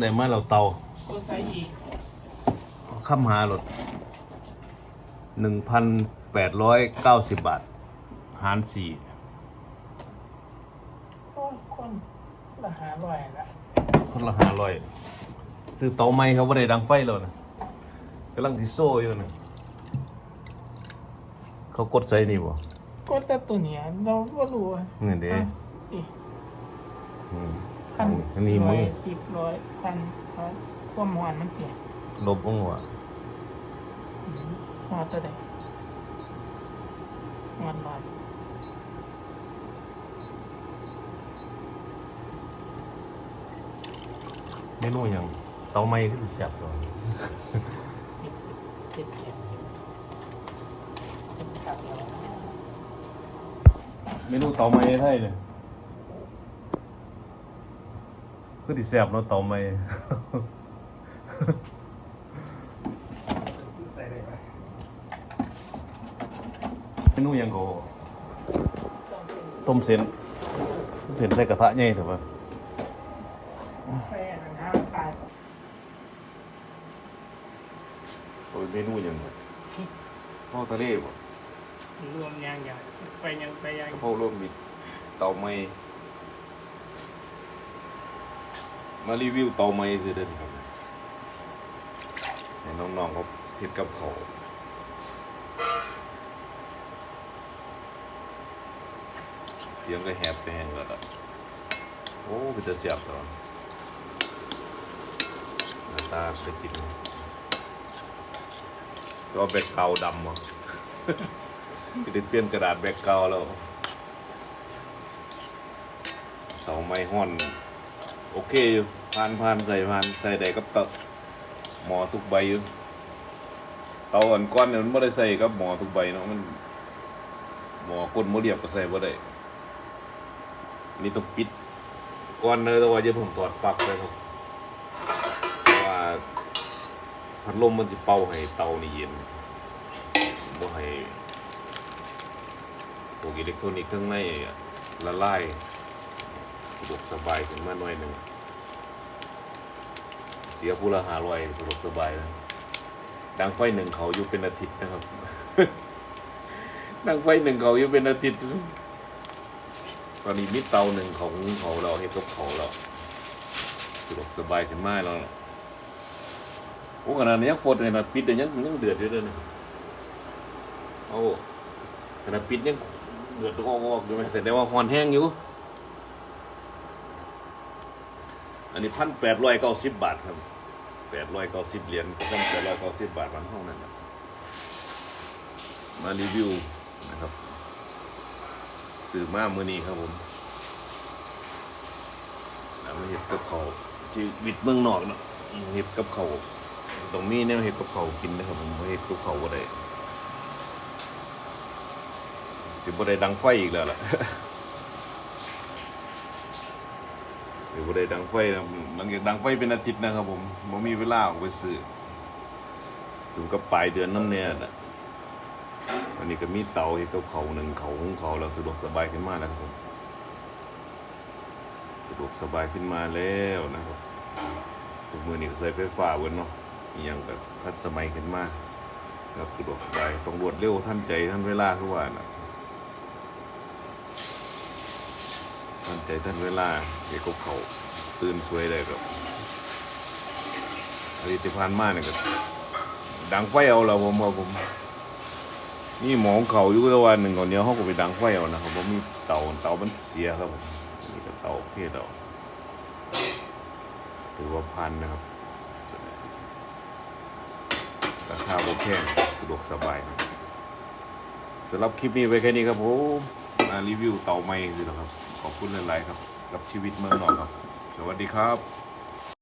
ได้มาเราเตาก็ใส่อีกข้ามหารถหนึ่งพันแปดร้อยเก้าสิบบาท หารสี่โอ้ยคนละหาร่อยละคนละห้าร้อย ซื้อเตาไม้เขาไม่ได้ดังไฟแล้วนะกำลังที่โซ่อยู่นะเขากดใส่นี่บ่ก็แต่ตัวเนี้ยเราก็รู้อะเงินเด้อะดิอืม พันอันนี้ร้มึอยงสิบร้อยพันร้อยความหวานมันเปลี่ยนลบบ้งวะอืมหวานตัวใดหวานหวานเมนูหยังเตาไม้ก็จะแซ่บตัวเจ็ดเจ็ดเจ็ดเป็นกลับแล้วเมนูเตาไม้ไทยเลย ก็ติแซ่บเนาะเตาไม้ใส่ได้ไหมเมนูหยังก็ต้องเป็นต้มเส้นต้มเส้นใส่กระทะใหญ่ถูกป่ะแซ่บนะตายโอ้ยเมนูหยังข้าวทะเลบ่รวมยางอย่างไฟยังไฟยังกะเพราร่วมมิตรเตาไม้ มารีวิวเตาไม้คือเดินครับให้น้องๆเขาเฮ็ดกับเขาเสียงก็แหบไปแหงแล้วล่ะโอ้เป็นตาเสียบตัวหน้าตาเป็นจริงก็แบกเกาดำอะจะได้เปลี่ยนกระดาษแบกเกาแล้วเสาไม้ห้อน โอเคอยู่ผ่านผ่านใส่ผ่านใส่ได้กับเตาหมอทุกใบอยู่เตาอันก้อนเนี่ยมันไม่ได้ใส่กับหมอทุกใบเนาะมัน หมอก้นบ่เรียบก็ใส่บ่ได้นี่ต้องปิดก้อนเลยแต่ว่าจะผมถอดปลักเลยครับเพราะว่าพัดลมมันจะเป่าให้เตานี่เย็นบ่ให้พวกอิเล็กทรอนิกส์ข้างในละลาย ดวกสบายขึ้นมาหน่อยหนึ่งเสียผู้ละหาร้อยสะดวกสบายนะดังไฟหนึ่งเขาอยู่เป็นอาทิตย์นะครับ ดังไฟหนึ่งเขาอยู่เป็นอาทิตย์ ตอนนี้มีเตาหนึ่งของเขาเราเห็นกับเขาเราสะดวกสบายขึ้นมากแล้วโอ้ขนาดนี้ยังฝนขนาปิดแต่ยังยังเดือดอยู่เลยนะโอ้ขนาดปิดยังเดือดออกๆอยู่ไหมแต่ได้ว่าหอนแห้งอยู่ อันนี้พันแปดร้อยเก้าสิบบาทครับแปดร้อยเก้าสิบเหรียญพันแปดร้อยเก้าสิบบาทมันเท่านั้นนะมารีวิวนะครับซื้อมามือนี้ครับผมแล้วมาเห็ดกับเขาวชีวิตเมืองนอกเนาะเห็ดกับเขาตรงนี้เนี่ยเห็ดกับเขากินนะครับผมเห็ดกับเขาวบ่ได้สิบ่ได้ดังไฟอีกแล้วล่ะ เดี๋ยวบ่ได้ดังไฟนะหลังจากดังไฟเป็นอาทิตย์นะครับผมบ่มีเวลาออกไปซื้อถึงกับปลายเดือนน้ำเนี่ยนะวันนี้ก็มีเตาเฮ็ดกับเขาหนึ่งเขาของเขาแล้วสะดวกสบายขึ้นมาแล้วครับผมสะดวกสบายขึ้นมาแล้วนะครับทุกมือนี่ก็ใช้ไฟฟ้าเว้นเนาะอหยังก็ทันสมัยขึ้นมาครับสะดวกสบายต้องรวดเร็วทันใจทันเวลาคือว่านะ ทันใจทันเวลาเด็กกับเขาตื่นสวยเลยครับอดีตที่ผ่านมาเนี่ยก็ดังไฟเอาแล้วผมเอาผมนี่หมองเขาอยู่ต่วันหนึ่งก่อนเดียเขาก็ไปดังไฟเอานะครับผมมีเตาเตามันเสียครับผมนี่ก็เตาโอเคเตาถือว่าพันนะครับราคาโอเคสะดวกสบายสำหรับคลิปนี้ไว้แค่นี้ครับผม รีวิวเตาไม้คือนะครับ ขอบคุณหลายๆครับ กับชีวิตเมืองนอกครับ สวัสดีครับ